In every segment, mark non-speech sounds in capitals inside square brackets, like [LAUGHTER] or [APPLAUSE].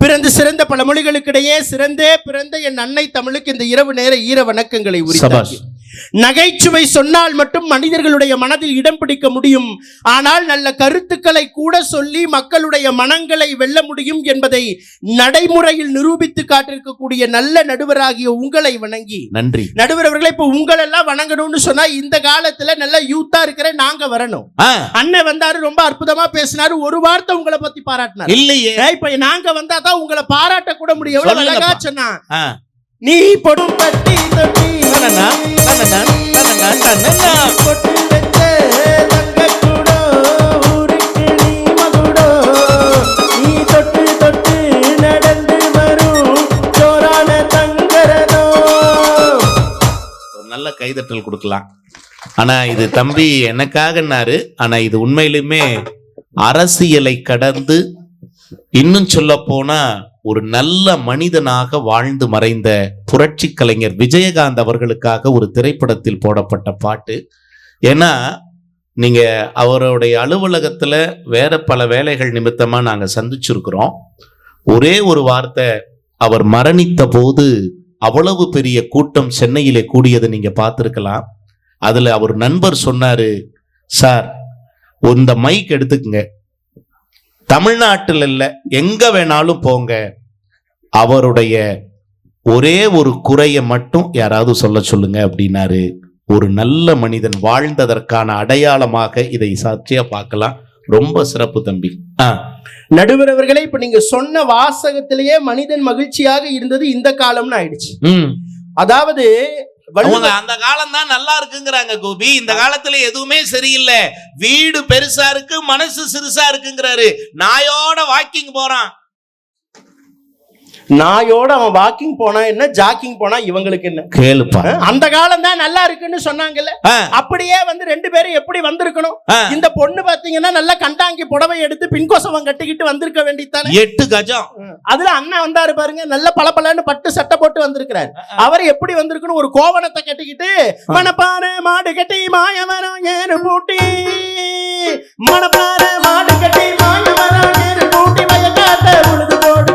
பிறந்து சிறந்த பல மொழிகளுக்கிடையே சிறந்தே பிறந்த என் அன்னை தமிழுக்கு இந்த இரவு நேர ஈர வணக்கங்களை உரித்தாக்கி நகைச்சுவை சொன்னால் மட்டும் மனிதர்களுடைய மனதில் இடம் பிடிக்க முடியும். ஆனால் நல்ல கருத்துக்களை கூட சொல்லி மக்களுடைய மனங்களை வெல்ல முடியும் என்பதை நடைமுறையில் நிரூபித்து காட்டிருக்கக்கூடிய நல்ல நடுவராகிய உங்களை வணங்கி. நன்றி. நடுவர் அவர்களே இப்ப உங்களெல்லாம் வணங்கணும்னு சொன்னா இந்த காலத்துல நல்ல யூத்தா இருக்கிற நாங்க வரணும். அண்ணன் வந்தாரு ரொம்ப அற்புதமா பேசினாரு ஒரு வார்த்தை உங்களை பத்தி பாராட்டினாரு. இல்லையே. இப்ப நாங்க வந்தா தான் உங்களை பாராட்ட கூட முடியும் சொன்னா. நீ பொடும் தட்டி நல்ல கைதட்டல் கொடுக்கலாம். ஆனா இது தம்பி எனக்காகனாரு ஆனா இது உண்மையிலுமே அரசியலை கடந்து இன்னும் சொல்ல போனா ஒரு நல்ல மனிதனாக வாழ்ந்து மறைந்த புரட்சி கலைஞர் விஜயகாந்த் அவர்களுக்காக ஒரு திரைப்படத்தில் போடப்பட்ட பாட்டு. ஏன்னா நீங்க அவருடைய அலுவலகத்துல வேற பல வேலைகள் நிமித்தமா நாங்க சந்திச்சிருக்கிறோம். ஒரே ஒரு வார்த்தை அவர் மரணித்த போது அவ்வளவு பெரிய கூட்டம் சென்னையிலே கூடியதை நீங்க பார்த்துருக்கலாம். அதுல அவர் நண்பர் சொன்னாரு சார் இந்த மைக் எடுத்துக்குங்க. தமிழ்நாட்டில் இல்ல எங்க வேணாலும் போங்க. அவருடைய ஒரே ஒரு குறைய மட்டும் யாராவது சொல்ல சொல்லுங்க அப்படின்னாரு. ஒரு நல்ல மனிதன் வாழ்ந்ததற்கான அடையாளமாக இதை சாட்சியா பார்க்கலாம். ரொம்ப சிறப்பு தம்பி. நடுவர் அவர்களே இப்ப நீங்க சொன்ன வாசகத்திலேயே மனிதன் மகிழ்ச்சியாக இருந்தது இந்த காலம்னு ஆயிடுச்சு. ம். அதாவது அந்த காலம் தான் நல்லா இருக்குங்கிறாங்க கோபி. இந்த காலத்துல எதுவுமே சரியில்லை. வீடு பெருசா இருக்கு மனசு சிறுசா இருக்குங்கிறாரு. நாயோட வாக்கிங் போறான். நாயோட அவன் வாக்கிங் போனா என்ன? ஜாக்கிங் போனா இவங்களுக்கு என்ன? கேளுப்பா. அந்த காலம் தான் நல்லா இருக்குன்னு சொன்னாங்கல்ல. அப்படியே வந்து ரெண்டு பேரும் எப்படி வந்திருக்கணும். இந்த பொண்ணு பாத்தீங்கன்னா நல்லா கண்டாங்கி புடவை எடுத்து பின்கோசவம் கட்டிக்கிட்டு வந்திருக்க வேண்டியதானே எட்டு கஜம். அதுல அண்ணன் வந்தாரு பாருங்க நல்ல பளபளன்னு பட்டு சட்டை போட்டு வந்திருக்கிறாரு. அவர் எப்படி வந்திருக்கணும்? ஒரு கோவணத்தை கட்டிக்கிட்டு மணப்பாறை மாடு கட்டி மாயவரம் ஏறு பூட்டி. மணப்பாறை மாடு கட்டி மாயவரம் ஏறு பூட்டி வயக்காட்ட உழுது போட்டு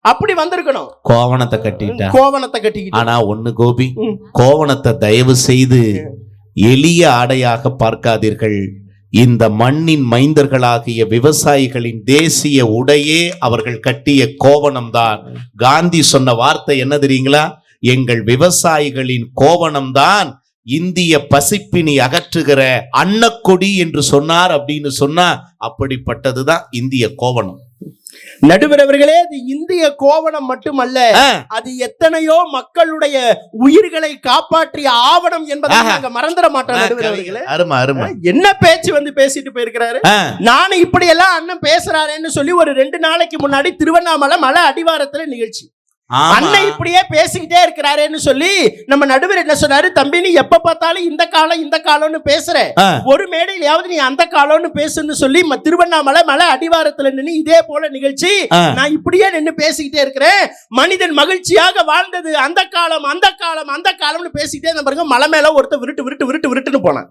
அப்படி வந்திருக்கணும். கோவணத்தை கட்டிட்டா. கோவணத்தை கட்டிக்கிட்டு. ஆனா ஒண்ணு கோபி. கோவணத்தை தயவு செய்து எளிய ஆடையாக பார்க்காதீர்கள். இந்த மண்ணின் மைந்தர்களாகிய விவசாயிகளின் தேசிய உடையே அவர்கள் கட்டிய கோவணம்தான். காந்தி சொன்ன வார்த்தை என்ன தெரியுங்களா? எங்கள் விவசாயிகளின் கோவணம்தான் இந்திய பசிப்பினி அகற்றுகிற அன்னக்கொடி என்று சொன்னார் அப்படின்னு சொன்னா அப்படிப்பட்டதுதான் இந்திய கோவணம். நடுவரவர்களே அது இந்திய கோவணம் மட்டுமல்ல அது எத்தனையோ மக்களுடைய உயிர்களை காப்பாற்றிய ஆவணம் என்பதை. நாங்க மறந்துட மாட்டோம் அருமை அருமை. என்ன பேச்சு வந்து பேசிட்டு போயிருக்கிறாரு? நானும் இப்படி எல்லாம் அண்ணன் பேசுறாரேன்னு சொல்லி ஒரு ரெண்டு நாளைக்கு முன்னாடி திருவண்ணாமலை மலை அடிவாரத்துல நிகழ்ச்சி. அண்ணன் இப்படியே பேசிக்கிட்டே இருக்கிறாரேன்னு சொல்லி நம்ம நடுவர் என்ன சொன்னாரு தம்பி நீ எப்ப பார்த்தாலும் இந்த காலம் இந்த காலம்னு பேசுற. ஒரு மேடையிலாவது நீ அந்த காலம்னு பேசுன்னு சொல்லி திருவண்ணாமலை மலை அடிவாரத்துல நின்னு இதே போல நிகழ்ச்சி. நான் இப்படியே நின்னு பேசிக்கிட்டே இருக்கிறேன் மனிதன் மகிழ்ச்சியாக வாழ்ந்தது அந்த காலம் அந்த காலம் அந்த காலம்னு பேசிக்கிட்டே இருந்த பாருங்க மலை மேல ஒருத்தன் விருட்டு விருட்டு விருட்டு விருட்டுன்னு போனான்.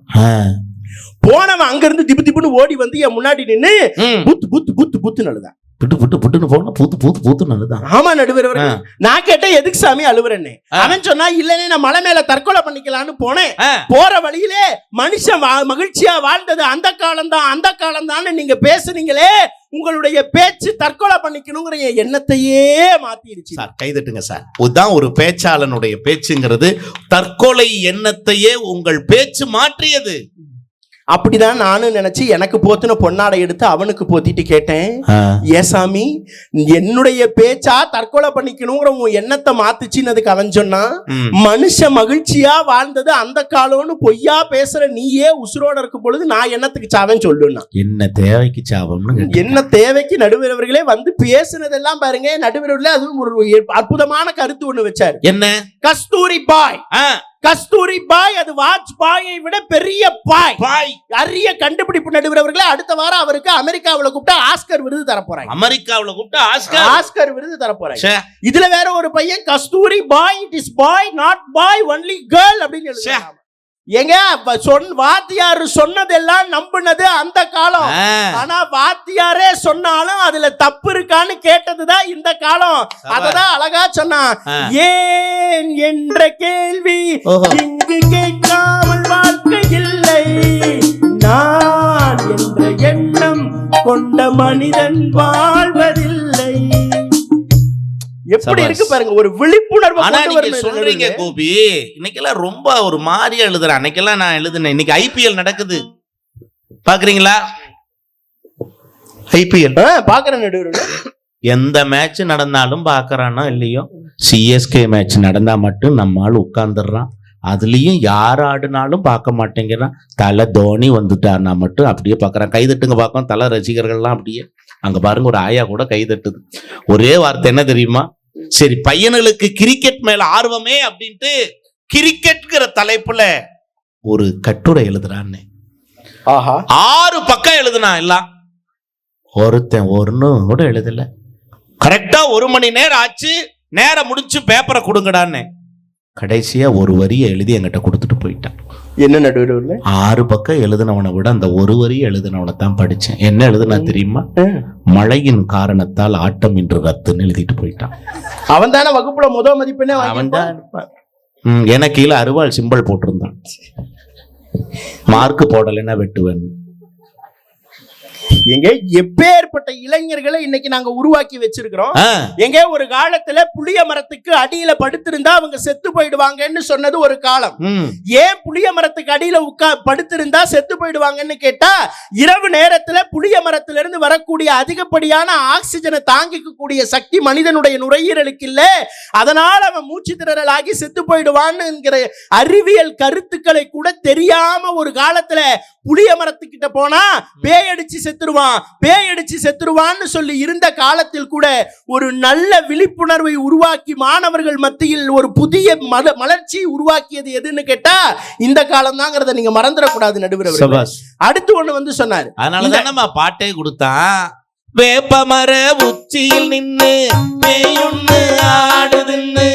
போனவன் அங்க இருந்து திப்பு திப்புன்னு ஓடி வந்து என் முன்னாடி நின்னு ம். புத்து புத்து புத்து புத்து நழுதான் புட்டு புட்டு புட்டுன்னு போனா பூத்து பூத்து பூத்து நல்லதான் ஆமா நடுவர். நான் கேட்டேன் எதுக்கு சாமி அழுவுறேன்னு. அவன் சொன்னா இல்லனே நான் மலை மேல தற்கொலை பண்ணிக்கலாம்னு போனேன். போற வழியிலே மனுஷன் மகிழ்ச்சியா வாழ்ந்தது அந்த காலம் தான் அந்த காலம் தான் நீங்க பேசுனீங்களே உங்களுடைய பேச்சு தற்கொலை பண்ணிக்கணுங்கிற எண்ணத்தையே மாத்திடுச்சு. Sir கைதட்டுங்க sir. இதுதான் ஒரு பேச்சாளனுடைய பேச்சுங்கிறது. தற்கொலை எண்ணத்தையே உங்கள் பேச்சு மாற்றியது. அப்படிதான் நானும் நினைச்சு எனக்கு போத்துன பொன்னாடை எடுத்து அவனுக்கு போத்திட்டு கேட்டேன். ஏசாமி என்னுடைய பேச்சா தற்கொலை பண்ணிக்கணுங்கிற உன் எண்ணத்தை மாத்துச்சுன்னு அவன் சொன்னான் ம். மனுஷன் மகிழ்ச்சியா வாழ்ந்தது அந்த காலம்னு பொய்யா பேசுற நீயே உசுரோட இருக்கும் பொழுது நான் என்னத்துக்கு சாவேன் சொல்லுன்னா. என்ன தேவைக்கு கேட்டேன். என்ன தேவைக்கு நடுவரவர்களே வந்து பேசுனதெல்லாம் பாருங்க நடுவரவர்களே அதுவும் ஒரு அற்புதமான கருத்து ஒண்ணு வச்சாரு. என்ன? கஸ்தூரி பாய் ஆ, கஸ்தூரி பாய் அது வாட்ச் பாயை விட பெரிய பாய். பாய். அரிய கண்டுபிடிப்பு நடுவர் அவர்களே அடுத்த வாரம் அவருக்கு அமெரிக்காவுல கூப்பிட்டா ஆஸ்கர் விருது தர போறாங்க அமெரிக்காவுல கூப்பிட்டு ஆஸ்கர். ஆஸ்கர் விருது தர போறாங்க இதுல வேற ஒரு பையன் Kasturi boy it is boy not boy only girl அப்படின்னு ஏங்க அப்ப சொன் வாத்தியார் சொன்னதெல்லாம் நம்புனது அந்த காலம். ஆனா வாத்தியாரே சொன்னாலும் அதுல தப்பு இருக்கான்னு கேட்டதுதான் இந்த காலம். அததான் அழகா சொன்னான். ஆ. ஏன் என்ற கேள்வி. இங்கு கேட்காமல் வாழ்க்கை இல்லை. நான் என்ற எண்ணம் கொண்ட மனிதன் வாழ்வதில்லை. எப்படி. இருக்கு பாருங்க ஒரு விழிப்புணர்வு ஆனா நீங்க சொல்றீங்க. கோபி இன்னைக்கெல்லாம் ரொம்ப ஒரு மாதிரியா எழுதுறேன் அன்னைக்கெல்லாம் நான் எழுதுனேன். இன்னைக்கு ஐபிஎல் நடக்குது. பாக்குறீங்களா? ஐபிஎல் பாக்குறேன் நடுவர். எந்த மேட்ச் நடந்தாலும் பாக்குறானோ இல்லையோ? சிஎஸ்கே மேட்ச் நடந்தா மட்டும் நம்ம ஆள் உட்கார்ந்துடுறான். அதுலயும் யார் ஆடுனாலும் பார்க்க மாட்டேங்கிறான். தலை தோனி வந்துட்டான்னா மட்டும் அப்படியே பார்க்கறான் கைதட்டுங்க பார்க்கும் தலை ரசிகர்கள்லாம் அப்படியே. அங்க பாருங்க ஒரு ஆயா கூட கைதட்டுது ஒரே வார்த்தை என்ன தெரியுமா? சரி பையனுக்கு கிரிக்கெட் மேல ஆர்வமே அப்படின்ட்டு கிரிக்கெட்ங்கிற தலைப்புல ஒரு கட்டுரை எழுதுறான்னு. ஆஹா. ஆறு பக்கம் எழுதுனான் எல்லாம். ஒருத்தன் ஒன்னும் கூட எழுதல. கரெக்டா ஒரு மணி நேரம் ஆச்சு நேரம் முடிச்சு பேப்பரை கொடுங்கடான்னு. கடைசியா ஒரு வரியை எழுதி என்கிட்ட கொடுத்துட்டு போயிட்டான். என்ன நடுவர் ஆறு பக்கம் எழுதினவனை விட அந்த ஒரு வரி எழுதினவனை தான் படிச்சேன். என்ன எழுதுனா தெரியுமா? மழையின் காரணத்தால் ஆட்டம் இன்று ரத்துன்னு எழுதிட்டு போயிட்டான். அவன் தானே வகுப்புல முத மதிப்பெண்ணே அவன். தான் எனக்கு கீழே அருவாள் சிம்பல் போட்டிருந்தான். மார்க் போடலைன்னா வெட்டுவேன். எங்க எப்பேற்பட்ட இளைஞர்களை இன்னைக்கு நாங்க உருவாக்கி வச்சிருக்கிறோம். எங்க ஒரு காலத்துல புளிய மரத்துக்கு அடியில படுத்திருந்தா அவங்க செத்து போயிடுவாங்கன்னு சொன்னது ஒரு காலம். ஏன் புளிய மரத்துக்கு அடியில உட்கா படுத்திருந்தா செத்து போயிடுவாங்கன்னு கேட்டா இரவு நேரத்துல புளிய மரத்துல இருந்து வரக்கூடிய அதிகப்படியான ஆக்சிஜனை தாங்கிக்க கூடிய சக்தி மனிதனுடைய நுரையீரலுக்கு இல்ல. அதனால அவன் மூச்சு திணறலாகி செத்து போயிடுவான்னுங்கிற அறிவியல் கருத்துக்களை கூட தெரியாம ஒரு காலத்துல புளிய மரத்துக்கிட்ட போனா பேய் அடிச்சு செத்துருவான் பேய் அடிச்சு செத்துருவான்னு சொல்லி இருந்த காலத்தில் கூட ஒரு நல்ல விழிப்புணர்வை உருவாக்கி மாணவர்கள் மத்தியில் ஒரு புதிய மல மலர்ச்சி உருவாக்கியது எதுன்னு கேட்டா இந்த காலம் தாங்கிறத நீங்க மறந்துடக்கூடாது நடுவர் அடுத்து ஒண்ணு வந்து சொன்னாரு. அதனாலதான் நம்ம பாட்டே கொடுத்தான். வேப்பமர உச்சியில் நின்னு பேயொன்னு ஆடுதுன்னு.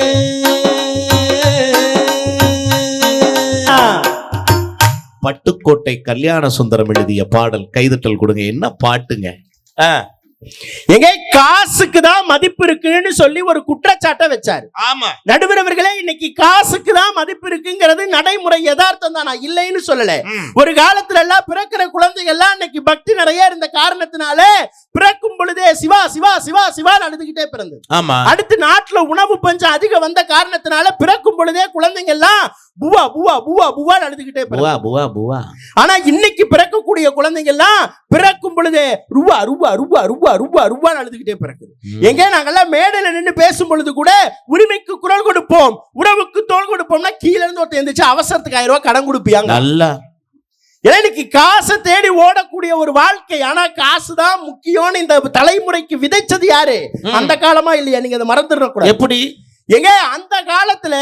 பட்டுக்கோட்டை கல்யாண சுந்தரம் எழுதிய பாடல் கைதட்டல் கொடுங்க. என்ன பாட்டுங்க? எங்க காசுக்கு தான் மதிப்பு இருக்குன்னு சொல்லி ஒரு குற்றச்சாட்டை வச்சாரு. ஆமா. நடுவர் அவர்களே இன்னைக்கு காசுக்கு தான் மதிப்பு இருக்குங்கிறது நடைமுறை யதார்த்தம் தான்? நான் இல்லைன்னு சொல்லல. ஒரு காலத்துல எல்லாம் பிறக்கிற குழந்தைகள் எல்லாம் இன்னைக்கு பக்தி நிறைய இருந்த காரணத்தினால பிறக்கும் பொழுதே சிவா சிவா சிவா சிவான்னு அழுதுகிட்டே பிறந்தது. ஆமா. அடுத்து நாட்டுல உணவு பஞ்சம் அதிகம் வந்த காரணத்தினால பிறக்கும் பொழுதே குழந்தைங்க எல்லாம் புவா புவா புவா புவான்னு அழுதுகிட்டே புவா புவா புவா. ஆனா இன்னைக்கு பிறக்கக்கூடிய குழந்தைங்க எல்லாம் பிறக்கும் பொழுதே ரூபா ரூபா ரூபா ரூபா ரூபா ரூபான்னு அழுதுகிட்டே பிறக்குது. எங்க நாங்கெல்லாம் மேடையில நின்று பேசும் பொழுது கூட உரிமைக்கு குரல் கொடுப்போம் உறவுக்கு தோல் கொடுப்போம்னா கீழ இருந்து ஒருத்தன் எந்திரிச்சு அவசரத்துக்கு ஆயிரம் ரூபாய் கடன் கொடுப்பியாங்க. நல்லா. இன்னைக்கு காசை தேடி ஓடக்கூடிய ஒரு வாழ்க்கை ஆனா காசு தான் முக்கியம்னு இந்த தலைமுறைக்கு விதைச்சது யாரு. அந்த காலமா இல்லையா? நீங்க அதை மறந்துடக்கூடாது. எப்படி? எங்க அந்த காலத்துல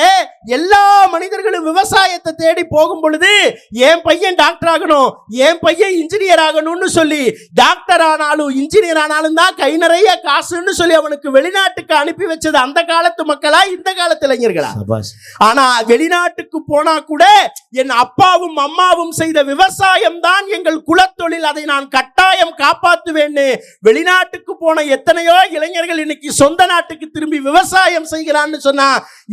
எல்லா மனிதர்களும் விவசாயத்தை தேடி போகும் பொழுது என் பையன் டாக்டர் ஆகணும் என் பையன் இன்ஜினியர் ஆகணும்னு சொல்லி டாக்டர் ஆனாலும் இன்ஜினியர் ஆனாலும் தான் கை நிறைய காசுன்னு சொல்லி அவனுக்கு வெளிநாட்டுக்கு அனுப்பி வச்சது அந்த காலத்து மக்களா இந்த காலத்து இளைஞர்களா? ஆனா வெளிநாட்டுக்கு போனா கூட என் அப்பாவும் அம்மாவும் செய்த விவசாயம் தான் எங்கள் குலத்தொழில். அதை நான் கட்டாயம் காப்பாத்துவேன்னு வெளிநாட்டுக்கு போன எத்தனையோ இளைஞர்கள் இன்னைக்கு சொந்த நாட்டுக்கு திரும்பி விவசாயம் சொன்னா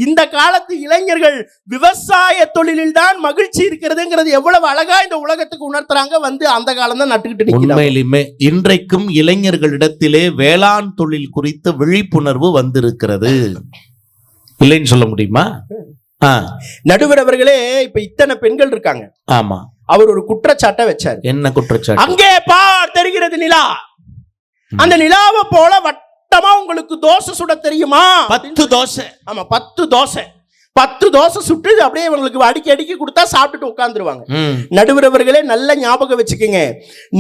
இந்த காலத்து இளைஞர்கள் விவசாய தொழிலில் தான் மகிழ்ச்சி இருக்கிறதுங்கிறது எவ்வளவு அழகா இந்த உலகத்துக்கு உணர்த்துறாங்க வந்து அந்த காலம் தான் நட்டுக்கிட்டு உண்மையிலுமே இன்றைக்கும் இளைஞர்களிடத்திலே வேளாண் தொழில் குறித்த விழிப்புணர்வு வந்திருக்கிறது. இல்லைன்னு சொல்ல முடியுமா? நடுவர் அவர்களே இப்ப இத்தனை பெண்கள் இருக்காங்க. ஆமா. அவர் ஒரு குற்றச்சாட்டை வச்சாரு. என்ன குற்றச்சாட்டு? அங்கே பார் தெரிகிறது நிலா. அந்த நிலாவை போல வட்டமா உங்களுக்கு தோசை சுட தெரியுமா? பத்து தோசை. ஆமா பத்து தோசை. பத்து தோசை சுட்டு அப்படியே இவங்களுக்கு அடிக்கி அடிக்கி கொடுத்தா சாப்பிட்டுட்டு உட்காந்துருவாங்க ம். நடுவர் அவர்களே நல்ல ஞாபகம் வச்சுக்கோங்க.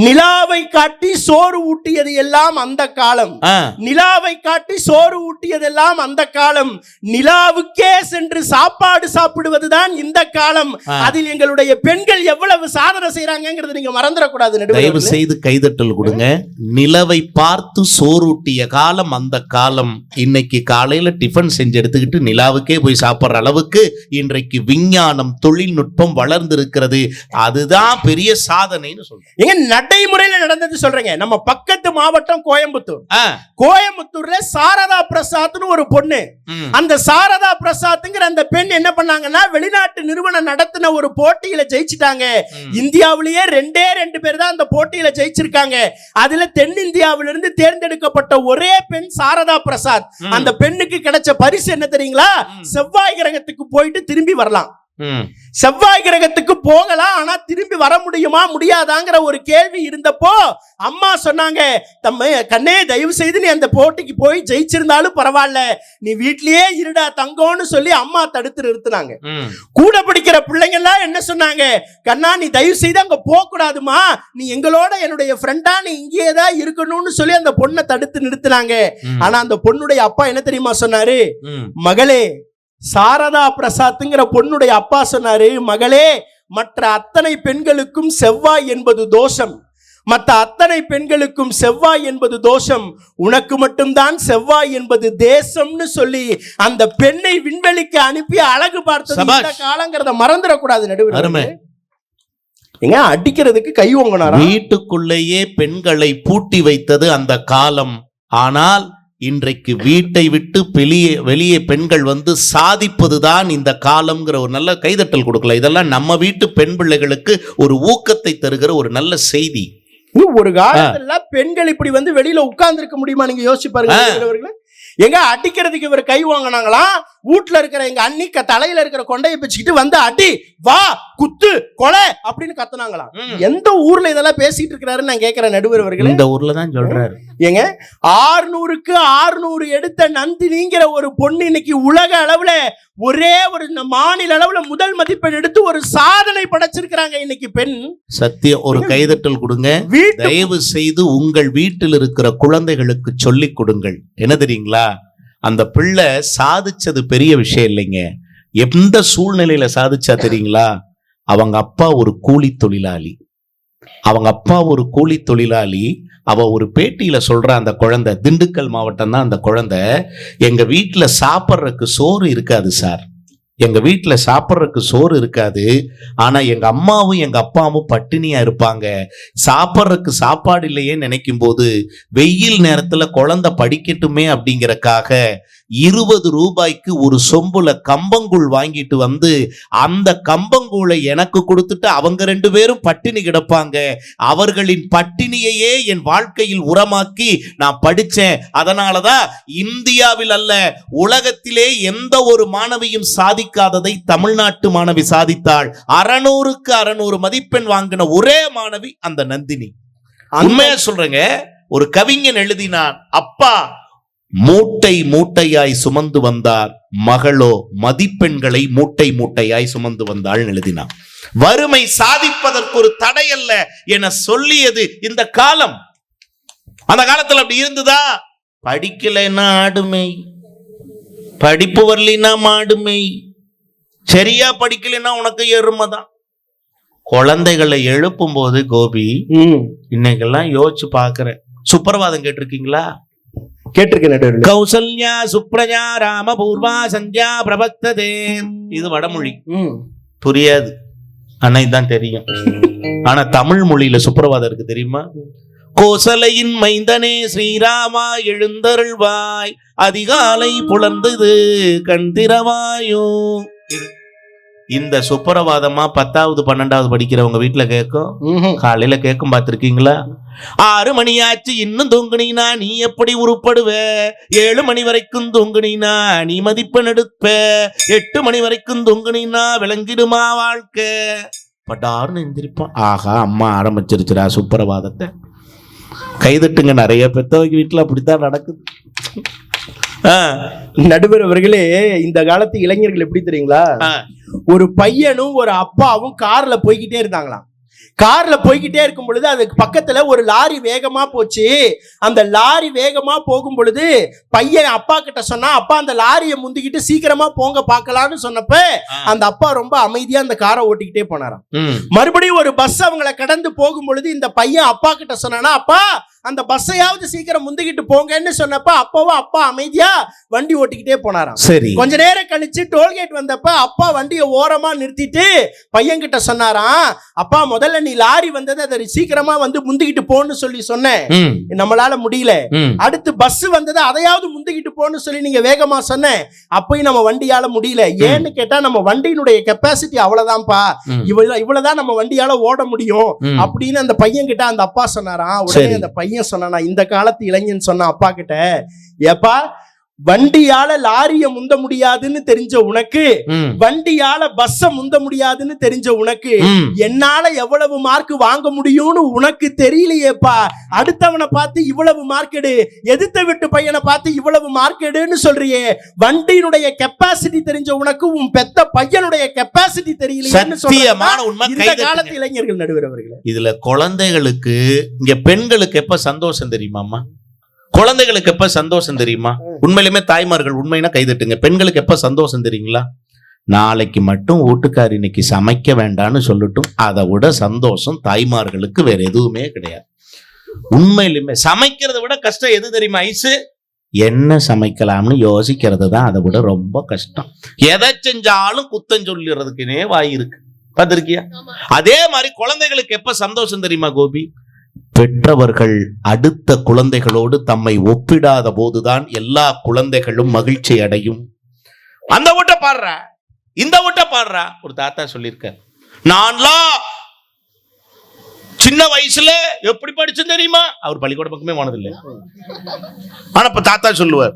நிலாவை காட்டி சோறு ஊட்டியது எல்லாம் அந்த காலம். நிலாவை காட்டி சோறு ஊட்டியதெல்லாம் அந்த காலம். நிலாவுக்கே சென்று சாப்பாடு சாப்பிடுவதுதான் இந்த காலம். அதில் எங்களுடைய பெண்கள் எவ்வளவு சாதனை செய்யறாங்கிறது நீங்க மறந்துடக்கூடாது தயவு. செய்து கைதட்டல் கொடுங்க. நிலவை பார்த்து சோறூட்டிய காலம் அந்த காலம். இன்னைக்கு காலையில டிஃபன் செஞ்சு எடுத்துக்கிட்டு நிலாவுக்கே போய் சாப்பிடுற அளவுக்கு இன்றைக்கு விஞ்ஞானம் தொழில்நுட்பம் வளர்ந்திருக்கிறது. அதுதான் பெரிய சாதனைன்னு சொல்றேன். எங்க நடைமுறையில நடந்தது சொல்றேங்க. நம்ம பக்கத்து மாவட்டம் கோயம்புத்தூர். கோயம்புத்தூர்ல சாரதா பிரசாத்னு ஒரு பொண்ணு. அந்த சாரதா பிரசாத்ங்கிற அந்த பெண் என்ன பண்ணாங்கன்னா வெளிநாட்டு நிறுவனம் நடத்தின ஒரு போட்டியில ஜெயிச்சிட்டாங்க. இந்தியாவிலேயே ரெண்டே ரெண்டு பேர் தான் அந்த போட்டியில ஜெயிச்சிருக்காங்க. அதுல தென்னிந்தியாவிலிருந்து தேர்ந்தெடுக்கப்பட்ட ஒரே பெண் சாரதா பிரசாத். அந்த பெண்ணுக்கு கிடைச்ச பரிசு என்ன தெரியுங்களா. செவ்வாய் கிரகத்துக்கு போயிட்டு திரும்பி வரலாம் செவ்வாய் கிரகத்துக்கு போகலாம் ஆனா திரும்பி வர முடியுமா முடியாதாங்கிற ஒரு கேள்வி இருந்தப்போ அம்மா சொன்னாங்க தம்ம கண்ணே தயவு செய்து நீ அந்த போட்டிக்கு போய் ஜெயிச்சிருந்தாலும் பரவாயில்ல நீ வீட்லயே இருடா தங்கம்னு சொல்லி அம்மா தடுத்து நிறுத்துனாங்க. கூட படிக்கிற பிள்ளைங்க எல்லாம் என்ன சொன்னாங்க கண்ணா நீ தயவு செய்து அங்க போக கூடாதுமா நீ எங்களோட என்னுடைய ஃப்ரெண்டா நீ இங்கேயே தான் இருக்கணும்னு சொல்லி அந்த பொண்ணை தடுத்து நிறுத்துனாங்க. ஆனா அந்த பொண்ணுடைய அப்பா என்ன தெரியுமா சொன்னாரு. மகளே சாரதா பிரசாத்ங்கிற பொண்ணுடைய அப்பா சொன்னாரு மகளே மற்ற அத்தனை பெண்களுக்கும் செவ்வாய் என்பது தோஷம். மற்ற அத்தனை பெண்களுக்கும் செவ்வாய் என்பது தோஷம். உனக்கு மட்டும்தான் செவ்வாய் என்பது தேசம்னு சொல்லி அந்த பெண்ணை விண்வெளிக்கு அனுப்பி அழகு. இந்த காலங்கிறத மறந்துடக்கூடாது நடுவர். ஏங்க அடிக்கிறதுக்கு கை ஓங்கினாரா வீட்டுக்குள்ளேயே பெண்களை பூட்டி வைத்தது அந்த காலம். ஆனால் இன்றைக்கு வீட்டை விட்டு வெளியே வெளியே பெண்கள் வந்து சாதிப்பதுதான் இந்த காலம்ங்கிற ஒரு நல்ல கைதட்டல் கொடுக்கல. இதெல்லாம் நம்ம வீட்டு பெண் பிள்ளைகளுக்கு ஒரு ஊக்கத்தை தருகிற ஒரு நல்ல செய்தி. ஒரு காலத்துல பெண்கள் இப்படி வந்து வெளியில உட்கார்ந்து இருக்க முடியுமா? நீங்க யோசிச்சு பாருங்க. எங்க அடிக்கிறதுக்கு இவர் கை வாங்கினாங்களாம் வீட்டுல இருக்கிற எங்க அண்ணி க- தலையில இருக்கிற கொண்டையை பிச்சுக்கிட்டு வந்து அடி வா குத்து கொலை அப்படின்னு கத்துனாங்களாம். எந்த ஊர்ல இதெல்லாம் பேசிட்டு இருக்கிறாருன்னு நான் கேட்கிறேன் நடுவர் அவர்களே? இந்த ஊர்ல தான் சொல்றாரு. ஏங்க ஆறுநூறுக்கு ஆறுநூறு எடுத்த நந்தினிங்கிற ஒரு பொண்ணு இன்னைக்கு உலக அளவுல ஒரே ஒரு இந்த மாநில அளவுல முதல் மதிப்பெண் எடுத்து ஒரு சாதனை படைச்சிருக்கிறாங்க இன்னைக்கு பெண். சத்தியம் ஒரு கைதட்டல் கொடுங்க. தயவு செய்து உங்கள் வீட்டில் இருக்கிற குழந்தைகளுக்கு சொல்லிக் கொடுங்கள். என்ன தெரியுங்களா? அந்த பிள்ளை சாதிச்சது பெரிய விஷயம் இல்லைங்க. எந்த சூழ்நிலையில சாதிச்சா தெரியுங்களா? அவங்க அப்பா ஒரு கூலி தொழிலாளி. அவங்க அப்பா ஒரு கூலி தொழிலாளி. அவ ஒரு பேட்டியில சொல்ற அந்த குழந்தை திண்டுக்கல் மாவட்டம் தான் அந்த குழந்தை. எங்க வீட்டுல சாப்பிட்றதுக்கு சோறு இருக்காது சார். எங்க வீட்டுல சாப்பிட்றதுக்கு சோறு இருக்காது. ஆனா எங்க அம்மாவும் எங்க அப்பாவும் பட்டினியா இருப்பாங்க. சாப்பிட்றதுக்கு சாப்பாடு இல்லையே நினைக்கும் போது வெயில் நேரத்துல குழந்தை படிக்கட்டுமே அப்படிங்கறக்காக இருபது ரூபாய்க்கு ஒரு சொம்புல கம்பங்கூழ் வாங்கிட்டு வந்து அந்த கம்பங்கூழை எனக்கு கொடுத்துட்டு அவங்க ரெண்டு பேரும் பட்டினி கிடப்பாங்க. அவர்களின் பட்டினியையே என் வாழ்க்கையில் உரமாக்கி நான் படிச்சேன் அதனாலதான் இந்தியாவில் அல்ல உலகத்திலே எந்த ஒரு மாணவியும் சாதிக்காததை தமிழ்நாட்டு மாணவி சாதித்தாள். அறநூறுக்கு அறநூறு மதிப்பெண் வாங்கின ஒரே மாணவி அந்த நந்தினி. உண்மையா சொல்றேங்க ஒரு கவிஞன் எழுதினான் அப்பா மூட்டை மூட்டையாய் சுமந்து வந்தார். மகளோ மதிப்பெண்களை மூட்டை மூட்டையாய் சுமந்து வந்தாள் எழுதினான். வறுமை சாதிப்பதற்கு ஒரு தடை அல்ல என சொல்லியது இந்த காலம். அந்த காலத்துல அப்படி இருந்ததா? படிக்கலைன்னா ஆடுமை படிப்பு வரலினா மாடுமை. சரியா படிக்கலைன்னா உனக்கு எருமை தான் குழந்தைகளை எழுப்பும் போது கோபி. இன்னைக்கெல்லாம் யோசிச்சு பாக்குறேன் சுப்பிரவாதம் கேட்டிருக்கீங்களா? கேட்டிருக்கேன் கௌசல்யா சுப்ரஜா ராம பூர்வா சந்தியா பிரபத்ததே. இது வடமொழி. புரியாது. ஆனா இதுதான் தெரியும். ஆனா தமிழ் மொழியில சுப்பிரவாதம் இருக்கு தெரியுமா? கோசலையின் மைந்தனே ஸ்ரீராமா எழுந்தருள்வாய். அதிகாலை புலர்ந்தது கண் திறவாயோ. இது. இந்த சுப்பிரவாதமா பத்தாவது பன்னெண்டாவது படிக்கிறவங்க வீட்டுல கேட்கும். காலையில கேட்கும் பார்த்திருக்கீங்களா ஆறு மணி ஆச்சு இன்னும் தூங்குனீனா நீ எப்படி உருப்படுவ? ஏழு மணி வரைக்கும் தூங்குனீனா நீ மதிப்பெண் எடுப்ப? எட்டு மணி வரைக்கும் தூங்குனீனா விளங்கிடுமா வாழ்க்கை? பட்டாருன்னு எந்திரிப்பான். ஆஹா அம்மா ஆரம்பிச்சிருச்சுடா சுப்பிரவாதத்தை. கைதட்டுங்க நிறைய பெத்தவங்க வீட்டுல அப்படித்தான் நடக்குது. நடுவர் அவர்களே இந்த காலத்து இளைஞர்கள் எப்படி தெரியுங்களா. ஒரு பையனும் ஒரு அப்பாவும் கார்ல போய்கிட்டே இருந்தாங்களாம். கார்ல போய்கிட்டே இருக்கும் பொழுது அதுக்கு பக்கத்துல ஒரு லாரி வேகமா போச்சு. அந்த லாரி வேகமா போகும் பொழுது பையன் அப்பா கிட்ட சொன்னா அப்பா அந்த லாரியை முந்திக்கிட்டு சீக்கிரமா போங்க பார்க்கலாம்னு சொன்னப்ப அந்த அப்பா ரொம்ப அமைதியா அந்த காரை ஓட்டிக்கிட்டே போனாராம். மறுபடியும் ஒரு பஸ் அவங்கள கடந்து போகும் பொழுது இந்த பையன் அப்பா கிட்ட சொன்னானா அப்பா அந்த பஸ்ஸையாவது சீக்கிரம் முந்திக்கிட்டு போங்கன்னு சொன்னப்ப அப்பாவும் அப்பா அமைதியா வண்டி ஓட்டிக்கிட்டே போனாராம். சரி. கொஞ்ச நேரம் கழிச்சு டோல்கேட் வந்தப்ப அப்பா வண்டியை ஓரமா நிறுத்திட்டு பையன் கிட்ட சொன்னாராம் அப்பா முதல்ல நீ லாரி வந்தது அதை சீக்கிரமா வந்து முந்திக்கிட்டு போன்னு சொல்லி சொன்னேன். நம்மளால முடியல. அடுத்து பஸ் வந்தது அதையாவது முந்திக்கிட்டு போன்னு சொல்லி நீங்க வேகமா சொன்னேன். அப்பயும் நம்ம வண்டியால முடியல. ஏன்னு கேட்டா நம்ம வண்டியினுடைய கெப்பாசிட்டி அவ்வளவுதான்ப்பா. இவ்வளவு இவ்வளவுதான் நம்ம வண்டியால ஓட முடியும். அப்படின்னு அந்த பையன் கிட்ட அந்த அப்பா சொன்னாராம். உடனே. அந்த பையன் சொன்னானா? இந்த காலத்து இளைஞன் சொன்ன அப்பா கிட்ட ஏப்பா வண்டியால லாரிய முந்த முடியாதுன்னு தெரிஞ்ச உனக்கு வண்டியால பஸ்ஸ முந்த முடியாதுன்னு தெரிஞ்ச உனக்கு. என்னால எவ்வளவு மார்க் வாங்க முடியும்னு உனக்கு தெரியலையேப்பா. அடுத்தவனை பார்த்து இவ்வளவு மார்க் எடு எதிர்த்த விட்டு பையனை பார்த்து இவ்வளவு மார்க் எடுன்னு சொல்றியே. வண்டியினுடைய கெப்பாசிட்டி தெரிஞ்ச உனக்கு உன் பெத்த பையனுடைய கெப்பாசிட்டி உண்மை இந்த. காலத்து இளைஞர்கள் நடுவர் அவர்களே. இதுல குழந்தைகளுக்கு இங்க பெண்களுக்கு எப்ப சந்தோஷம் தெரியுமாம்மா? குழந்தைகளுக்கு எப்ப சந்தோஷம் தெரியுமா? உண்மையிலுமே தாய்மார்கள் உண்மைனா கைதட்டுங்க. பெண்களுக்கு எப்ப சந்தோஷம் தெரியுங்களா? நாளைக்கு மட்டும் வீட்டுக்காரி இன்னைக்கு சமைக்க வேண்டாம்னு சொல்லட்டும் அதை விட சந்தோஷம் தாய்மார்களுக்கு வேற எதுவுமே கிடையாது. உண்மையிலுமே சமைக்கிறத விட கஷ்டம் எது தெரியுமா? ஐசு என்ன சமைக்கலாம்னு யோசிக்கிறது தான் அதை விட ரொம்ப கஷ்டம். எதை செஞ்சாலும் குத்தம் சொல்லிடுறதுக்குனே வாய் இருக்கு. பார்த்திருக்கியா? அதே மாதிரி குழந்தைகளுக்கு எப்ப சந்தோஷம் தெரியுமா கோபி? பெற்றவர்கள் அடுத்த குழந்தைகளோடு தம்மை ஒப்பிடாத போதுதான் எல்லா குழந்தைகளும் மகிழ்ச்சி அடையும். அந்த வீட்டை பாடுற இந்த வீட்டை பாடுற ஒரு தாத்தா சொல்லியிருக்க நான்லாம் சின்ன வயசுல எப்படி படிச்சு தெரியுமா? அவர் பள்ளிக்கூட பக்கமே போனதில்லை. ஆனா இப்ப தாத்தா சொல்லுவார்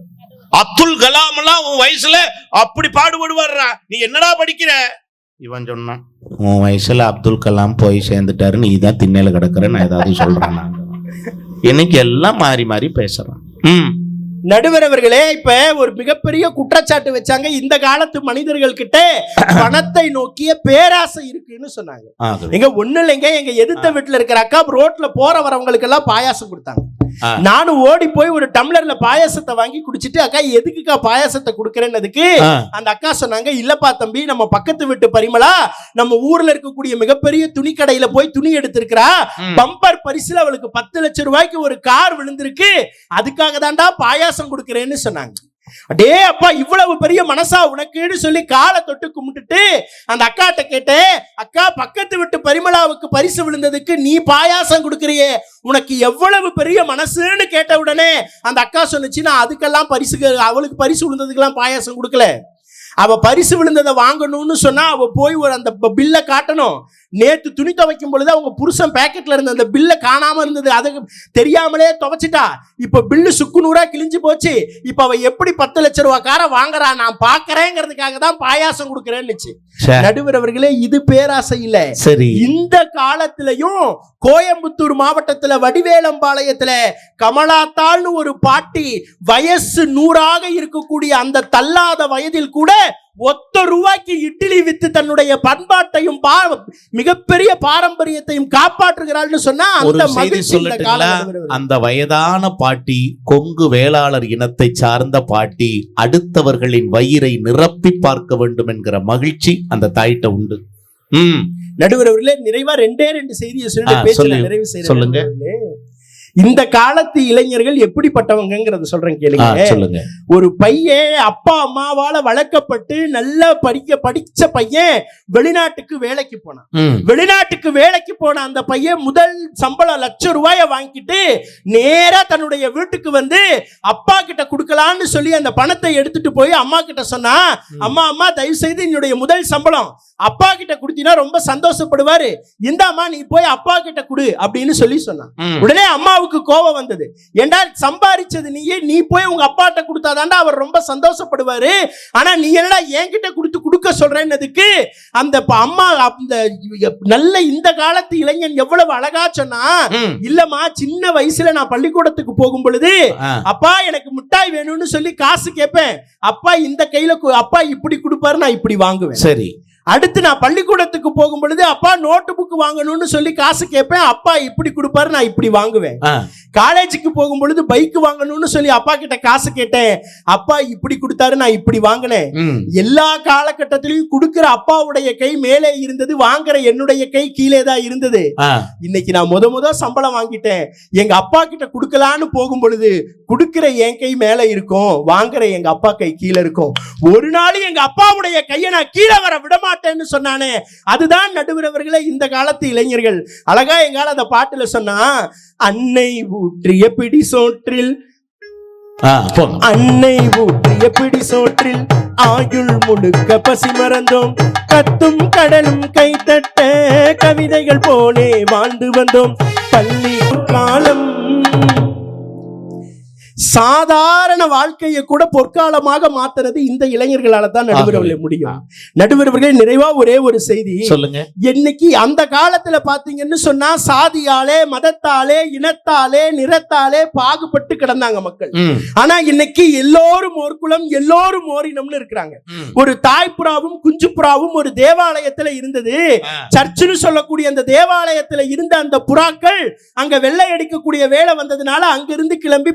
அப்துல் கலாம் எல்லாம் உன் வயசுல அப்படி பாடுபடுவார்ரா. நீ என்னடா படிக்கிற? இவன் சொன்னான் உன் வயசுல அப்துல் கலாம் போய் சேர்ந்துட்டாரு நீ தான் திண்ணையில கிடக்குற நான் ஏதாவது சொல்றேன் நான். [LAUGHS] இன்னைக்கு எல்லாம் மாறி மாறி பேசுறான் ம் நடுவர் அவர்களே இப்ப ஒரு மிகப்பெரிய குற்றச்சாட்டு வச்சாங்க. இந்த காலத்து மனிதர்கள் கிட்ட [COUGHS] பணத்தை நோக்கிய பேராசை இருக்குன்னு சொன்னாங்க. எங்க ஒண்ணு இல்லைங்க. எங்க எதிர்த்த வீட்டுல இருக்கிற அக்கா ரோட்ல போற வரவங்களுக்கு எல்லாம் பாயாசம் கொடுத்தாங்க. நானும் ஓடி போய் ஒரு டம்ளர்ல பாயாசத்தை வாங்கி குடிச்சிட்டு அக்கா எதுக்குக்கா பாயாசத்தை கொடுக்கறேன்னதுக்கு? அந்த அக்கா சொன்னாங்க இல்லப்பா தம்பி நம்ம பக்கத்து வீட்டு பரிமளா நம்ம ஊர்ல இருக்கக்கூடிய மிகப்பெரிய துணி கடையில போய் துணி எடுத்திருக்கிறா. பம்பர் பரிசுல அவளுக்கு பத்து லட்சம் ரூபாய்க்கு ஒரு கார் விழுந்திருக்கு. அதுக்காக தான்டா பாயாசம் கொடுக்கறேன்னு சொன்னாங்க. அடே அப்பா இவ்வளவு பெரிய மனசா உனக்குன்னு சொல்லி காலை தொட்டு கும்பிட்டுட்டு அந்த அக்காட்ட கேட்டேன் அக்கா பக்கத்து வீட்டு பரிமளாவுக்கு பரிசு விழுந்ததுக்கு நீ பாயாசம் கொடுக்குறியே? உனக்கு எவ்வளவு பெரிய மனசுன்னு கேட்ட உடனே அந்த அக்கா சொன்னுச்சு நான் அதுக்கெல்லாம் பரிசு அவளுக்கு பரிசு விழுந்ததுக்கெல்லாம் பாயாசம் கொடுக்கல. அவ பரிசு விழுந்ததை வாங்கணும்னு சொன்னா அவ போய் ஒரு அந்த பில்லை காட்டணும். நேத்து துணி துவைக்கும் பொழுது அவங்க புருஷன் பேக்கெட்ல இருந்த அந்த பில்லை காணாம இருந்தது. அது தெரியாமலே துவைச்சிட்டா. இப்ப பில்லு சுக்குநூறா கிழிஞ்சு போச்சு. இப்ப அவ எப்படி பத்து லட்ச ரூபா கார வாங்குறா? நான் பாக்குறேங்கிறதுக்காக தான் பாயாசம் கொடுக்கறேன்னுச்சு. சே, நடுவர் அவர்களே இது பேராசை இல்ல. சரி. இந்த காலத்திலையும் கோயம்புத்தூர் மாவட்டத்துல வடிவேலம்பாளையத்துல கமலாத்தாள்னு ஒரு பாட்டி வயசு நூறாக இருக்கக்கூடிய அந்த தள்ளாத வயதில் கூட ஒத்த ரூபாய்க்கு இட்லி வித்து தன்னுடைய பண்பாட்டையும் மிகப்பெரிய பாரம்பரியத்தையும் காப்பாற்றுகிறாள்னு சொன்னா அந்த செய்தி சொல்லட்டுங்களா? அந்த வயதான பாட்டி கொங்கு வேளாளர் இனத்தை சார்ந்த பாட்டி அடுத்தவர்களின் வயிறை நிரப்பி பார்க்க வேண்டும் என்கிற மகிழ்ச்சி அந்த தாயிட்ட உண்டு. நடுவர் அவர்களே நிறைவா ரெண்டே ரெண்டு செய்தியை சொல்லு. நிறைவு செய்றேன் சொல்லுங்க. இந்த காலத்து இளைஞர்கள் எப்படிப்பட்டவங்கிறத சொல்றேன் கேளுங்க. சொல்லுங்க. ஒரு பையன் அப்பா அம்மாவால வளர்க்கப்பட்டு நல்லா படிக்க படிச்ச பையன் வெளிநாட்டுக்கு வேலைக்கு போனான். வெளிநாட்டுக்கு வேலைக்கு போன அந்த பையன் முதல் சம்பளம் லட்சம் ரூபாய வாங்கிட்டு நேரா தன்னுடைய வீட்டுக்கு வந்து அப்பா கிட்ட கொடுக்கலான்னு சொல்லி அந்த பணத்தை எடுத்துட்டு போய் அம்மா கிட்ட சொன்னா அம்மா அம்மா தயவு செய்து என்னுடைய முதல் சம்பளம் அப்பா கிட்ட கொடுத்தீங்கன்னா ரொம்ப சந்தோஷப்படுவாரு. இந்தாம்மா நீ போய் அப்பா கிட்ட கொடு அப்படின்னு சொல்லி சொன்னான். உடனே அம்மாவுக்கு அம்மாவுக்கு கோபம் வந்தது. ஏண்டா சம்பாரிச்சது நீயே? நீ போய் உங்க அப்பாட்ட கொடுத்தாதாண்டா அவர் ரொம்ப சந்தோஷப்படுவாரு. ஆனா நீ என்னடா என்கிட்ட கொடுத்து கொடுக்க சொல்றேன்னதுக்கு? அந்த அம்மா அந்த நல்ல இந்த காலத்து இளைஞன் எவ்வளவு அழகா சொன்னா. இல்லம்மா சின்ன வயசுல நான் பள்ளிக்கூடத்துக்கு போகும் பொழுது. அப்பா எனக்கு மிட்டாய் வேணும்னு சொல்லி காசு கேட்பேன். அப்பா இந்த கையில அப்பா இப்படி கொடுப்பாரு நான் இப்படி வாங்குவேன். சரி. அடுத்து நான் பள்ளிக்கூடத்துக்கு போகும் பொழுது அப்பா நோட்டு புக் வாங்கணும்னு சொல்லி காசு கேட்பேன் அப்பா இப்படி கொடுப்பாரு நான் இப்படி வாங்குவேன். காலேஜுக்கு போகும் பொழுது பைக் வாங்கணும்னு சொல்லி அப்பா கிட்ட காசு கேட்டேன். அப்பா இப்படி கொடுத்தாரு நான் இப்படி வாங்கினேன். எல்லா காலகட்டத்திலையும் கொடுக்கிற அப்பாவுடைய கை மேலே இருந்தது வாங்குற என்னுடைய கை கீழே தான் இருந்தது. இன்னைக்கு நான் முத முத சம்பளம் வாங்கிட்டேன். எங்க அப்பா கிட்ட கொடுக்கலான்னு போகும் பொழுது கொடுக்கிற என் கை மேல இருக்கும் வாங்குற எங்க அப்பா கை கீழே இருக்கும். ஒரு நாள் எங்க அப்பாவுடைய கையை நான் கீழே வர விட மாட்டேன்னு சொன்னானே. அதுதான் நடுவரவர்களே இந்த காலத்து இளைஞர்கள். அழகா எங்கால அந்த பாட்டுல சொன்னா அன்னை ஊற்றிய பிடி சோற்றில் அன்னை ஊற்றிய பிடி சோற்றில் ஆயுள் முழுக்க பசி மறந்தோம். கத்தும் கடலும் கைத்தட்ட கவிதைகள் போலே வாழ்ந்து வந்தோம். பள்ளி காலம் சாதாரண வாழ்க்கையை கூட பொற்காலமாக மாத்துறது இந்த இளைஞர்களால தான் நடுவர்களே முடியும். நடுவர்களே நிறைவா ஒரே ஒரு செய்தி. சொல்லுங்க. இன்னைக்கு அந்த காலத்துல பாத்தீங்கன்னு சொன்னா சாதியாலே மதத்தாலே இனத்தாலே நிறத்தாலே பாகுபட்டு கிடந்தாங்க மக்கள். ஆனா இன்னைக்கு எல்லோரும் ஒரு குலம் எல்லோரும் ஓரினம்னு இருக்கிறாங்க. ஒரு தாய்ப்புறாவும் குஞ்சுப்புறாவும் ஒரு தேவாலயத்துல இருந்தது. சர்ச்சுன்னு சொல்லக்கூடிய அந்த தேவாலயத்துல இருந்த அந்த புறாக்கள் அங்க வெள்ளை அடிக்கக்கூடிய வேலை வந்ததுனால அங்கிருந்து கிளம்பி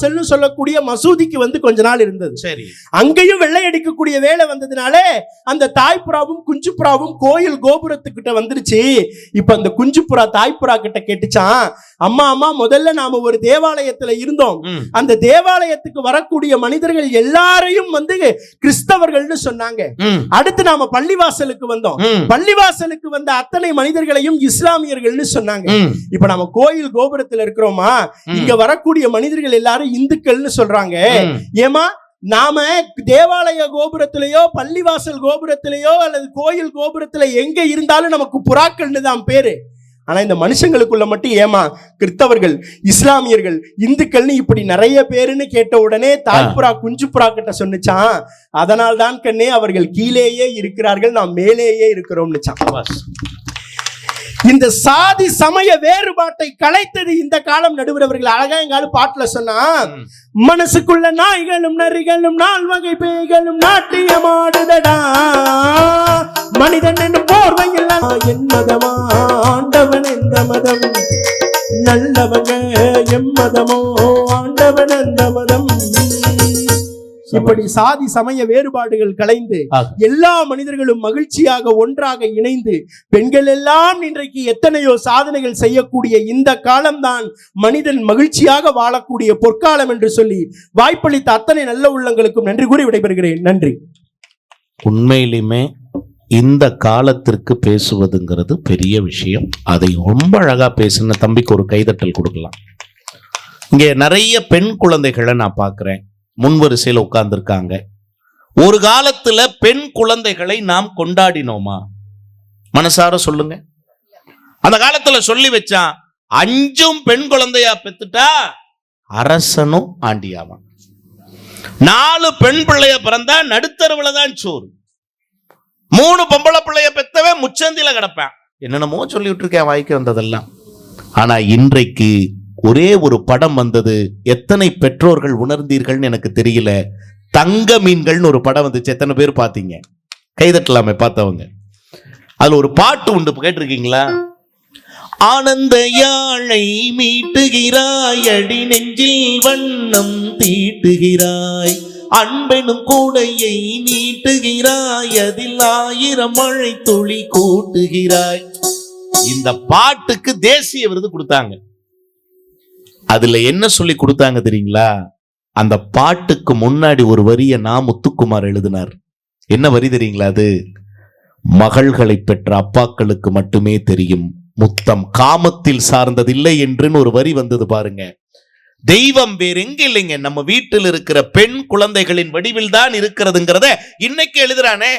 பள்ளிவாசல்னு சொல்லக்கூடிய மசூதிக்கு வந்து கொஞ்ச நாள் இருந்தது. சரி. அங்கேயும் வெள்ளை அடிக்கக்கூடிய வேலை வந்ததுனால அந்த தாய்ப்புறாவும் குஞ்சுப்புறாவும் கோயில் கோபுரத்துக்கிட்ட வந்துருச்சு. இப்ப அந்த குஞ்சுப்புறா தாய்ப்புறா கிட்ட கேட்டுச்சான் அம்மா அம்மா முதல்ல நாம ஒரு தேவாலயத்துல இருந்தோம். அந்த தேவாலயத்துக்கு வரக்கூடிய மனிதர்கள் எல்லாரையும் வந்து கிறிஸ்தவர்கள்னு சொன்னாங்க. அடுத்து நாம பள்ளிவாசலுக்கு வந்தோம். பள்ளிவாசலுக்கு வந்த அத்தனை மனிதர்களையும் இஸ்லாமியர்கள்னு சொன்னாங்க. இப்ப நம்ம கோயில் கோபுரத்துல இருக்கிறோமா. இங்க வரக்கூடிய மனிதர்கள் எல்லாரும் இந்துக்கள்னு சொல்றாங்க. ஏமா நாம தேவாலய கோபுரத்திலேயோ பள்ளிவாசல் கோபுரத்திலேயோ அல்லது கோயில் கோபுரத்துல எங்க இருந்தாலும் நமக்கு புறாக்கள்னு தான் பேரு ஆனா இந்த மனுஷங்களுக்குள்ள மட்டும் ஏமா கிறிஸ்தவர்கள் இஸ்லாமியர்கள் இந்துக்கள்னு இப்படி நிறைய பேருன்னு கேட்ட உடனே தாய்ப்புறா குஞ்சு புறா கிட்ட சொன்னுச்சான் அதனால் தான் கண்ணே அவர்கள் கீழேயே இருக்கிறார்கள் நாம் மேலேயே இருக்கிறோம்னுச்சான். இந்த சாதி சமய வேறுபாட்டை கலைத்தது இந்த காலம் நடுவரவர்கள். அழகா எங்காலும் பாட்டுல சொன்னா. மனசுக்குள்ள நாய்களும் நரிகளும் நால் வகை பேய்களும் நாட்டியமாடுதடா. மனிதன் என்னும் போர்வையில் என் மதமா ஆண்டவன் எந்த மதம். நல்லவங்க எம்மதமோ ஆண்டவன் அந்த மதம். இப்படி சாதி சமய வேறுபாடுகள் கலைந்து. எல்லா மனிதர்களும் மகிழ்ச்சியாக ஒன்றாக இணைந்து பெண்கள் எல்லாம் இன்றைக்கு எத்தனையோ சாதனைகள் செய்யக்கூடிய இந்த காலம்தான் மனிதன் மகிழ்ச்சியாக வாழக்கூடிய பொற்காலம் என்று சொல்லி வாய்ப்பளித்த அத்தனை நல்ல உள்ளங்களுக்கும் நன்றி கூறி விடைபெறுகிறேன். நன்றி. உண்மையிலுமே இந்த காலத்திற்கு பேசுவதுங்கிறது பெரிய விஷயம். அதை ரொம்ப அழகா பேசின தம்பிக்கு ஒரு கைதட்டல் கொடுக்கலாம். இங்கே நிறைய பெண் குழந்தைகளை நான் பார்க்கிறேன். முன்வரிசையில் உட்கார்ந்துருக்காங்க. ஒரு காலத்துல பெண் குழந்தைகளை நாம் கொண்டாடினோமா? மனசார சொல்லுங்க. அந்த காலத்துல சொல்லி வச்சான் அஞ்சும் பெண் குழந்தையா பெத்துட்டா அரசனும் ஆண்டியாவான். நாலு பெண் பிள்ளைய பிறந்தா நடுத்தருவுல தான் சோறு. மூணு பொம்பளை பிள்ளைய பெத்தவன் முச்சந்தில கிடப்பேன். என்னென்னமோ சொல்லிட்டு இருக்கேன் வாய்க்கு வந்ததெல்லாம். ஆனா இன்றைக்கு ஒரே ஒரு படம் வந்தது. எத்தனை பெற்றோர்கள் உணர்ந்தீர்கள்னு எனக்கு தெரியல. தங்க மீன்கள்னு ஒரு படம் வந்துச்சு. எத்தனை பேர் பார்த்தீங்க? கைதட்டலாமே பார்த்தவங்க. அதுல ஒரு பாட்டு உண்டு கேட்டிருக்கீங்களா? ஆனந்த யாழை மீட்டுகிறாய் அடி நெஞ்சில் வண்ணம் தீட்டுகிறாய். அன்பெனும் கூடையை நீட்டுகிறாய் அதில் ஆயிரம் மழை துளி கூட்டுகிறாய். இந்த பாட்டுக்கு தேசிய விருது கொடுத்தாங்க. அதுல என்ன சொல்லி கொடுத்தாங்க தெரியுங்களா? அந்த பாட்டுக்கு முன்னாடி ஒரு வரியை நான் முத்துக்குமார் எழுதினார். என்ன வரி தெரியுங்களா அது? மகள்களை பெற்ற அப்பாக்களுக்கு மட்டுமே தெரியும். முத்தம் காமத்தில் சார்ந்ததில்லை என்றுன்னு ஒரு வரி வந்தது பாருங்க. தெய்வம் வேற எங்க இல்லைங்க. நம்ம வீட்டில் இருக்கிற பெண் குழந்தைகளின் வடிவில் தான் இருக்கிறதுங்கிறத இன்னைக்கு எழுதுறானே.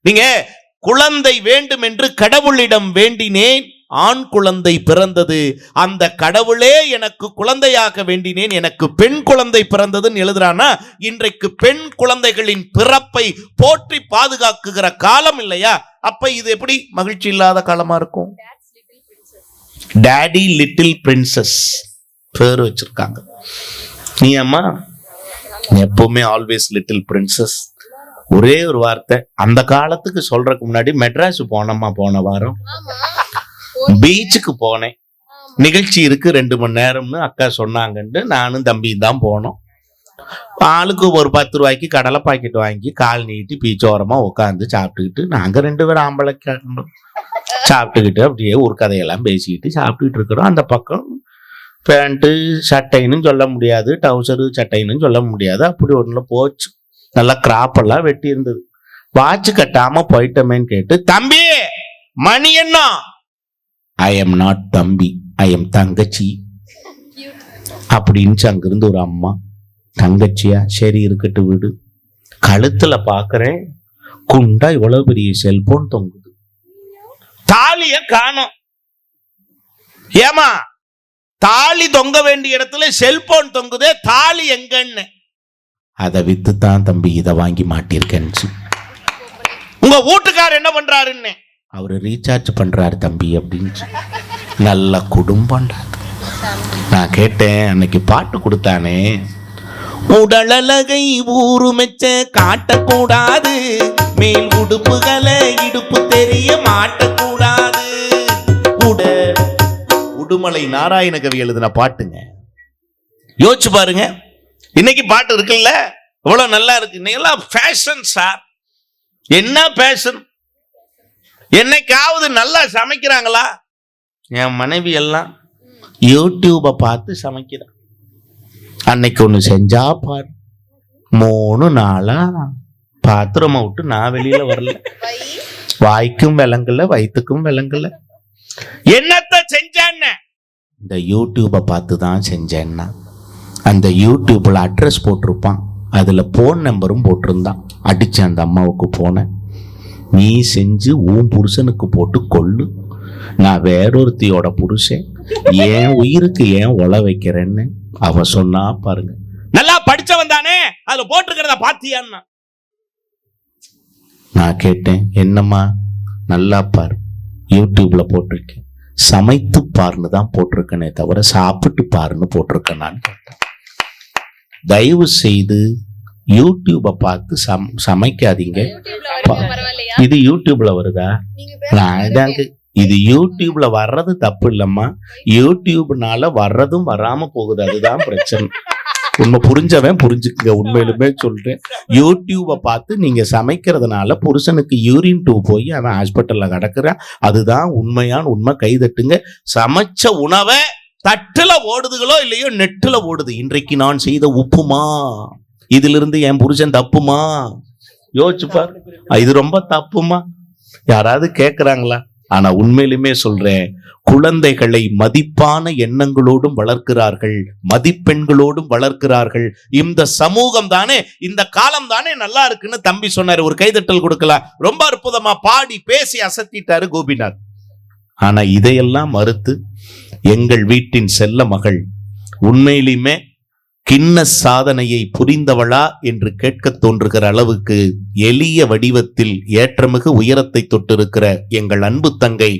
நீங்க குழந்தை வேண்டும் என்று கடவுளிடம் வேண்டினேன். ஆண் குழந்தை பிறந்தது அந்த கடவுளே எனக்கு குழந்தையாக வேண்டினேன் எனக்கு பெண் குழந்தை பிறந்ததுன்னு எழுதுறானா இன்றைக்கு பெண் குழந்தைகளின் பிறப்பை போற்றி பாதுகாக்குகிற காலம் இல்லையா? அப்ப இது எப்படி மகிழ்ச்சி இல்லாத காலமா இருக்கும்? டாடி லிட்டில் பிரின்சஸ் பேர் வச்சிருக்காங்க. நீ அம்மா எப்பவுமே ஆல்வேஸ் லிட்டில் பிரின்சஸ் ஒரே ஒரு வார்த்தை அந்த காலத்துக்கு சொல்றதுக்கு முன்னாடி மெட்ராஸ் போனோமா போன வாரம்? பீச்சுக்கு போனேன். நிகழ்ச்சி இருக்கு ரெண்டு மணி நேரம்னு அக்கா சொன்னாங்கன்ட்டு நானும் தம்பியும் தான் போனோம். ஆளுக்கு ஒரு பத்து ரூபாய்க்கு கடலை பாக்கெட் வாங்கி கால் நீட்டி பீச் ஓரமா உட்காந்து சாப்பிட்டுக்கிட்டு நாங்க ரெண்டு பேரும் ஆம்பளை. சாப்பிட்டுக்கிட்டு அப்படியே ஒரு கதையெல்லாம் பேசிக்கிட்டு சாப்பிட்டுக்கிட்டு இருக்கிறோம். அந்த பக்கம் பேண்ட்டு சட்டைன்னு சொல்ல முடியாது டவுசரு சட்டைன்னு சொல்ல முடியாது. அப்படி ஒண்ணுல போச்சு. நல்லா கிராப் எல்லாம் வெட்டி இருந்தது வாட்ச் கட்டாம போயிட்டோமேன்னு கேட்டு தம்பி மணி என்ன? ஐ எம் நாட் தம்பி ஐ எம் தங்கச்சி. அப்படின்ச்சு அங்கிருந்து ஒரு அம்மா. தங்கச்சியா? சரி இருக்கட்டு வீடு. கழுத்துல பாக்குறேன். குண்டா இவ்வளவு பெரிய செல்போன் தொங்குது. தாலிய காணோம். ஏமா தாலி தொங்க வேண்டிய இடத்துல செல்போன் தொங்குதே தாலி எங்கன்னு? அதை வித்து தான் தம்பி இதை வாங்கி மாட்டிருக்கேன்னு உங்க வீட்டுக்காரர் என்ன பண்றாருன்னு? அவரு ரீசார்ஜ் பண்றாரு தம்பி அப்படின்னு நல்ல குடும்பம்டா. நான் கேட்டேன் அன்னைக்கு பாட்டு கொடுத்தானே. உடலழகை ஊருமெச்ச காட்டக்கூடாது. மேல் உடுப்புகளை இடுப்பு தெரிய மாட்டக்கூடாது. உட உடுமலை நாராயண கவி எழுதின பாட்டுங்க. யோசிச்சு பாருங்க. இன்னைக்கு பாட்டு இருக்குல்ல? இவ்வளவு நல்லா இருக்கு. இன்னைக்கெல்லாம் ஃபேஷன் சார் என்ன ஃபேஷன் என்னைக்காவது நல்லா சமைக்கிறாங்களா? என் மனைவி எல்லாம் யூடியூபை பார்த்து சமைக்கிறான் அன்னைக்கு ஒன்று செஞ்சா பாரு. மூணு நாளா பாத்திரமா விட்டு நான் வெளியில வரல. வாய்க்கும் விளங்கல வயிற்றுக்கும் விளங்கல. என்னத்த செஞ்சான்னு? இந்த யூடியூபை பார்த்து தான் செஞ்சேன்னா. அந்த யூடியூப்ல அட்ரஸ் போட்டிருப்பான். அதுல போன் நம்பரும் போட்டிருந்தான். அடிச்சேன் அந்த அம்மாவுக்கு போனேன் நீ செஞ்சு உன் புருஷனுக்கு போட்டு கொள்ளு. நான் வேறொருத்தியோட புருஷன். ஏன் உயிருக்கு ஏன் ஒல வைக்கிறேன்னு அவ சொன்னா பாருங்க. நல்லா படிச்சவன் தானே? அதுல போட்டிருக்கிறத பாத்தியான்னா நான். கேட்டேன் என்னம்மா? நல்லா பாரு. யூடியூப்ல போட்டிருக்கேன். சமைத்து பாருன்னு தான் போட்டிருக்கேனே தவிர சாப்பிட்டு பாருன்னு போட்டிருக்கேன். நான் கேட்டேன். தயவு செய்து யூடியூபை பார்த்து சம் சமைக்காதீங்க. இது யூடியூப்ல வருதா? நான் இது யூடியூப்ல வர்றது தப்பு இல்லம்மா யூடியூப்னால வர்றதும் வராம போகுது. அதுதான் பிரச்சனை. உண்மை புரிஞ்சவன் புரிஞ்சுக்குங்க. உண்மையிலுமே சொல்றேன். யூடியூபை பார்த்து நீங்க சமைக்கிறதுனால புருஷனுக்கு யூரின் டூ போய் அவன் ஹாஸ்பிட்டல்ல கிடக்குறான். அதுதான் உண்மையான உண்மை. கைதட்டுங்க சமைச்ச உணவை தட்டுல ஓடுதுகளோ இல்லையோ நெட்டுல ஓடுது. இன்றைக்கு நான் செய்த உப்புமா. இதிலிருந்து என் புருஷன் தப்புமா? யோசிச்சுப்பார் இது ரொம்ப தப்புமா? யாராவது கேட்குறாங்களா ஆனா உண்மையிலுமே சொல்றேன் குழந்தைகளை மதிப்பான எண்ணங்களோடும் வளர்க்கிறார்கள் மதிப்பெண்களோடும் வளர்க்கிறார்கள். இந்த சமூகம் தானே இந்த காலம் தானே நல்லா இருக்குன்னு தம்பி சொன்னார். ஒரு கைதட்டல் கொடுக்கலாம். ரொம்ப அற்புதமா பாடி பேசி அசத்திட்டாரு கோபிநாத். ஆனா இதையெல்லாம் மறுத்து எங்கள் வீட்டின் செல்ல மகள் உண்மையிலுமே கிண்ண சாதனையை புரிந்தவளா என்று கேட்கத் தோன்றுகிற அளவுக்கு எளிய வடிவத்தில் ஏற்றமிகு உயரத்தை தொட்டிருக்கிற எங்கள் அன்பு தங்கை